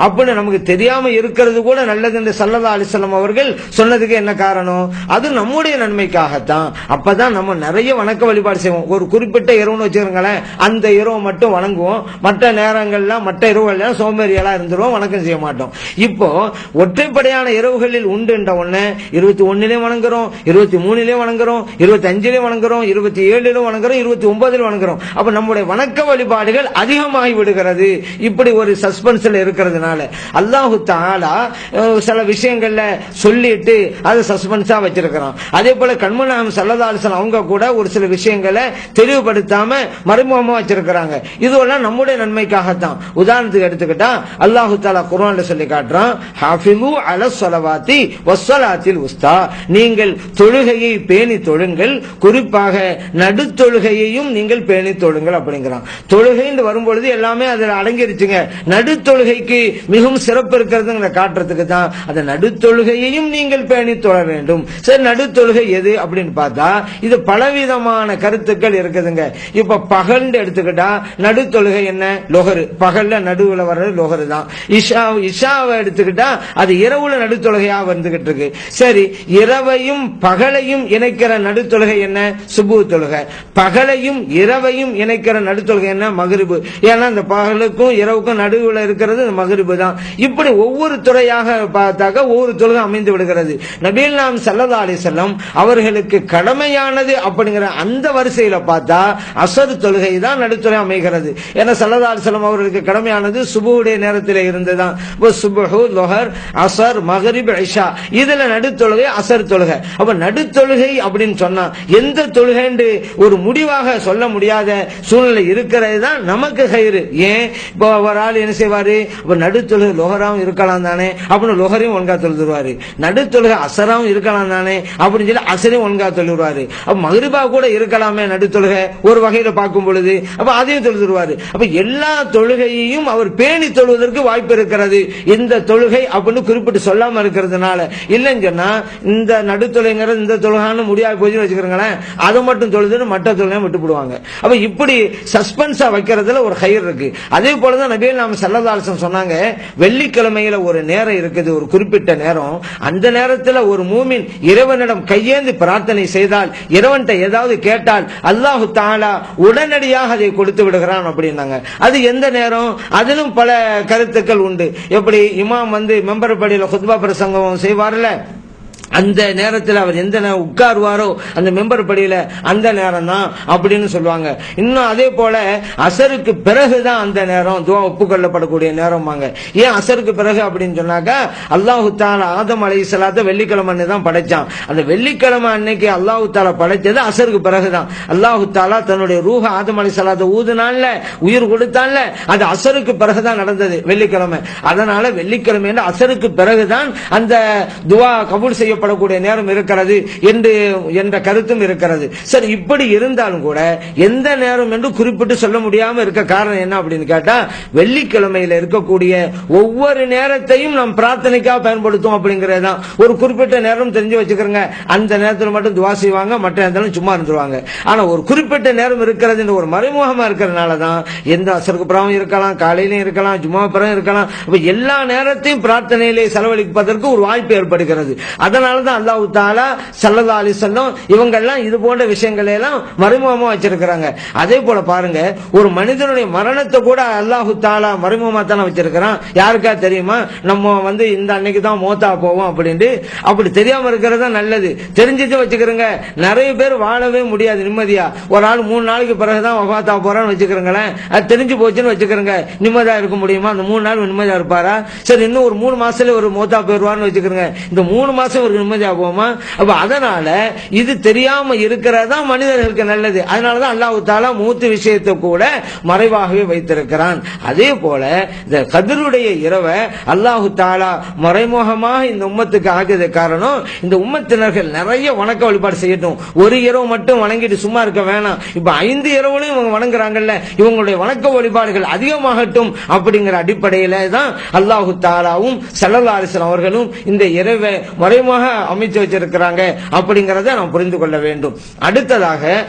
அப்படின்னு நமக்கு தெரியாம இருக்கிறது கூட நல்லது என்று சல்லதா அலிசல்லம் அவர்கள் சொன்னதுக்கு என்ன காரணம்? அது நம்முடைய நன்மைக்காகத்தான். அப்பதான் நம்ம நிறைய வணக்க வழிபாடு செய்வோம். ஒரு குறிப்பிட்ட இரவுன்னு வச்சுக்கோங்களேன் அந்த இரவு மட்டும் வணங்குவோம். மற்ற நேரங்கள்லாம் மற்ற இரவுகள்லாம் சோம்பேறியெல்லாம் இருந்துருவோம் வணக்கம் செய்ய மாட்டோம். இப்போ ஒற்றைப்படையான இரவுகளில் உண்டு என்ற ஒண்ணு இருபத்தி ஒன்னுலயும் வணங்குறோம் இருபத்தி மூணுலயும் வணங்குறோம் இருபத்தி அஞ்சுலயும் வணங்குறோம் இருபத்தி ஏழுலயும் வணங்குறோம் இருபத்தி ஒன்பதுல வணங்குறோம். அப்ப நம்முடைய வணக்க வழிபாடுகள் அதிகமாகி விடுகிறது. இப்படி ஒரு சஸ்பென்ஸ்ல இருக்கிறதுனால. அல்லாஹு தாலா சில விஷயங்கள்ல சொல்லிட்டு அதை சஸ்பென்ஸா வச்சிருக்கிறான் அதே போல கண்மநாயம் சல்லதாசன் அவங்க கூட ஒரு சில விஷயங்களை தெளிவுபடுத்தாம மறைமுகமா வச்சிருக்கிறாங்க. இதுவெல்லாம் நம்முடைய நன்மைக்காகத்தான். உதாரணத்துக்கு எடுத்துக்கிட்டா அல்லாஹு தாலா குரான்ல சொல்லி காட்டுறான் ஹாஃபிலு அல சொலவாத்தி வசலாத்தில் உஸ்தா. நீங்கள் தொழுகையை பேணி தொழுங்கள் குறிப்பாக நடுத்தொழுகையையும் நீங்கள் பேணி தொழுங்கள் அப்படிங்கிறான். தொழுகைன்னு வரும்பொழுது எல்லாமே அதுல அடங்கிருச்சுங்க. நடுத்தொழுகைக்கு மிகவும் சிறப்பு இருக்கிறதுங்கிற காட்டுறதுக்கு தான் அந்த நடுத்தொழுகையையும் நீங்கள் பேணி தொழ வேண்டும். சரி நடுத்தொழுகை எது அப்படின்னு பார்த்தா இது பலவிதமான கருத்துக்கள் இருக்குதுங்க. இப்ப பகல் எடுத்துக்கிட்டா நடுத்தொழுகை என்ன? லொகரு. பகல்ல நடுவுல வர்றது லொகரு தான். இஷா இஷாவை எடுத்துக்கிட்டா அது இரவுல நடுத்தொழுகையா வந்துகிட்டு இருக்கு சரி இரவையும் பகலையும் இணைக்கிற நடுத்தொழுகை என்ன? சுபு தொழுகை. பகலையும் இரவையும் இணைக்கிற நடுத்தொழுகை என்ன? மகிரிபு. ஏன்னா இந்த பகலுக்கும் இரவுக்கும் நடுவுல இருக்கிறது இந்த மகிரிபு இப்படி ஒவ்வொரு துறையாக பார்த்தாக்க ஒவ்வொரு தொழுகை அமைந்து விடுகிறது. நபீல் நாம் சல்லா அலிசல்லம் அவர்களுக்கு கடமையானது அப்படிங்கிற அந்த வரிசையில பார்த்தா அசது தொழுகை தான் நடுத்துறை அமைகிறது. ஏன்னா சல்லா அலிசல்லம் அவர்களுக்கு கடமையானது சுபுடைய நேரத்தில் இருந்துதான். சுபு லொஹர் அசர் மகரிப் ஐஷா இதுல நடுத்தொழுகை அசர் தொழுகை. அப்ப நடுத்தொழுகை அப்படின்னு சொன்னா எந்த தொழுகைன்னு ஒரு முடிவாக சொல்ல முடியாத சூழ்நிலை இருக்கிறது தான் நமக்கு கயிறு. ஏன்? இப்போ ஒரு ஆள் என்ன செய்வாரு? நடுத்தொழுகை லொஹராவும் இருக்கலாம் தானே? அப்படின்னு லொஹரையும் ஒழுங்கா தொழுதுருவாரு. நடுத்தொழுகை அசராவும் இருக்கலாம் தானே? அப்படின்னு சொல்லி அசரையும் ஒழுங்கா தொழுவாரு. அப்ப மகிரிபா கூட இருக்கலாமே நடுத்தொழுகை ஒரு வகையில பார்க்கும் பொழுது. அப்ப அதையும் தொழுதுருவாரு. அப்ப எல்லா தொழுகையையும் அவர் பேணி தொழுவதற்கு வாய்ப்பு இருக்கிறது. இந்த தொழுகை அப்படின்னு குறிப்பிட்டு சொல்லாம இருக்கிறதுனால. இல்லைன்னு சொன்னா இந்த நடுத்தொழுங்கிறது இந்த தொழுகான்னு முடியாது போச்சுன்னு வச்சுக்கிறோங்களேன் அதை மட்டும் தொழுதுன்னு மற்ற தொழிலையை விட்டு போடுவாங்க. அப்ப இப்படி சஸ்பென்ஸா வைக்கிறதுல ஒரு ஹையர் இருக்கு. அதே போலதான் நபியல் நாம செல்லதாலசன் சொன்னாங்க வெள்ளிக்கிழமையில ஒரு நேரம் இருக்குது ஒரு குறிப்பிட்ட நேரம். அந்த நேரத்தில் ஒரு மூமின் இறைவனிடம் கையேந்து பிரார்த்தனை செய்தால் இறைவன்கிட்ட ஏதாவது கேட்டால் அல்லாஹு தாலா உடனடியாக அதை கொடுத்து விடுகிறான் அப்படின்னாங்க. அது எந்த நேரம்? அதிலும் பல கருத்துக்கள் உண்டு. எப்படி இமாம் வந்து மெம்பர் படியில் குத்பா பிரசங்கம் செய்வார்ல? அந்த நேரத்தில் அவர் எந்த உட்காருவாரோ அந்த மெம்பர் படியில அந்த நேரம் தான் அப்படின்னு சொல்லுவாங்க. இன்னும் அதே போல அசருக்கு பிறகுதான் அந்த நேரம் துவா ஒப்புக்கொள்ளப்படக்கூடிய நேரம்பாங்க. ஏன் அசருக்கு பிறகு அப்படின்னு சொன்னாக்கா அல்லாஹு தாலா ஆதம் அலை சலாத்த வெள்ளிக்கிழமை தான் படைச்சான். அந்த வெள்ளிக்கிழமை அன்னைக்கு அல்லாஹு தாலா படைச்சது அசருக்கு பிறகுதான். அல்லாஹு தாலா தன்னுடைய ரூஹ ஆதம் அலை சலாத்த ஊதுனான்ல உயிர் கொடுத்தான்ல அது அசருக்கு பிறகுதான் நடந்தது வெள்ளிக்கிழமை. அதனால வெள்ளிக்கிழமை அசருக்கு பிறகுதான் அந்த துவா கபூல் செய்யப்படக்கூடிய நேரம் இருக்கிறது என்று என்ற கருத்தும் இருக்கிறது. சரி இப்படி இருந்தாலும் கூட எந்த நேரம் என்று குறிப்பிட்டு சொல்ல முடியாம இருக்க காரணம் என்ன அப்படின்னு கேட்டா வெள்ளிக்கிழமையில இருக்கக்கூடிய ஒவ்வொரு நேரத்தையும் நாம் பிரார்த்தனைக்காக பயன்படுத்தும் அப்படிங்கிறது தான் ஒரு குறிப்பிட்ட நேரம் தெரிஞ்சு வச்சுக்கிறோங்க அந்த நேரத்தில் மட்டும் துவா செய்வாங்க மற்ற நேரத்தில் சும்மா இருந்துருவாங்க. ஆனா ஒரு குறிப்பிட்ட நேரம் இருக்கிறது ஒரு மறைமுகமா இருக்கிறதுனால தான் எந்த அசருக்கு புறாவும் இருக்கலாம் காலையிலும் இருக்கலாம் ஜும்மா புறம் இருக்கலாம். எல்லா நேரத்தையும் பிரார்த்தனையிலே செலவழிப்பதற்கு ஒரு வாய்ப்பு ஏற்படுகிறது. அதனால தான் அல்லாஹு தாலா சல்லதா அலி சொல்லம் இவங்கெல்லாம் இது போன்ற விஷயங்களை எல்லாம் மறைமுகமா வச்சிருக்கிறாங்க. அதே போல பாருங்க ஒரு மனிதனுடைய மரணத்தை கூட அல்லாஹு தாலா மறைமுகமா தானே வச்சிருக்கிறான். யாருக்கா தெரியுமா? நம்ம வந்து இந்த அன்னைக்கு தான் மோத்தா போவோம் அப்படின்ட்டு. அப்படி தெரியாம இருக்கிறது தான் நல்லது. தெரிஞ்சுட்டு வச்சுக்கிறோங்க. நிறைய பேர் வாழவே முடியாது நிம்மதியா. ஒரு ஆள் மூணு நாளைக்கு பிறகுதான் வபாத்தா போறான்னு வச்சுக்கிறோங்களேன். அது தெரிஞ்சு போச்சுன்னு வச்சுக்கிறோங்க. நிம்மதியா இருக்க முடியுமா? அந்த மூணு நாள் நிம்மதியா இருப்பாரா? சரி இன்னும் ஒரு மூணு மாசத்துல ஒரு மோத்தா போயிருவான்னு வச்சுக்கிறோங்க. இந்த மூணு மாசம் ஒரு நிம்மதியா போமா அப்ப அதனால இது தெரியாம இருக்கிறதா மனிதர்களுக்கு நல்லது. அதனாலதான் அல்லாஹு தாலா மூத்து விஷயத்தை கூட மறைவாகவே வைத்திருக்கிறான். அதே போல இந்த கதிருடைய இரவை அல்லாஹு தாலா மறைமுகமாக இந்த உம்மத்துக்கு ஆகுது காரணம் இந்த உம்மத்தினர்கள் நிறைய வணக்க வழிபாடு செய்யட்டும். ஒரு இரவு மட்டும் வணங்கிட்டு சும்மா இருக்க வேணாம். இப்ப ஐந்து இரவுலையும் இவங்க வணங்குறாங்கல்ல இவங்களுடைய வணக்க வழிபாடுகள் அதிகமாகட்டும் அப்படிங்கிற அடிப்படையில தான் அல்லாஹு தாலாவும் சல்லல்லா அலிஸ்லாம் அவர்களும் இந்த இரவை மறைமுக அமைச்சு வச்சிருக்கிறாங்க அப்படிங்கறத நாம் புரிந்து கொள்ள வேண்டும். அடுத்ததாக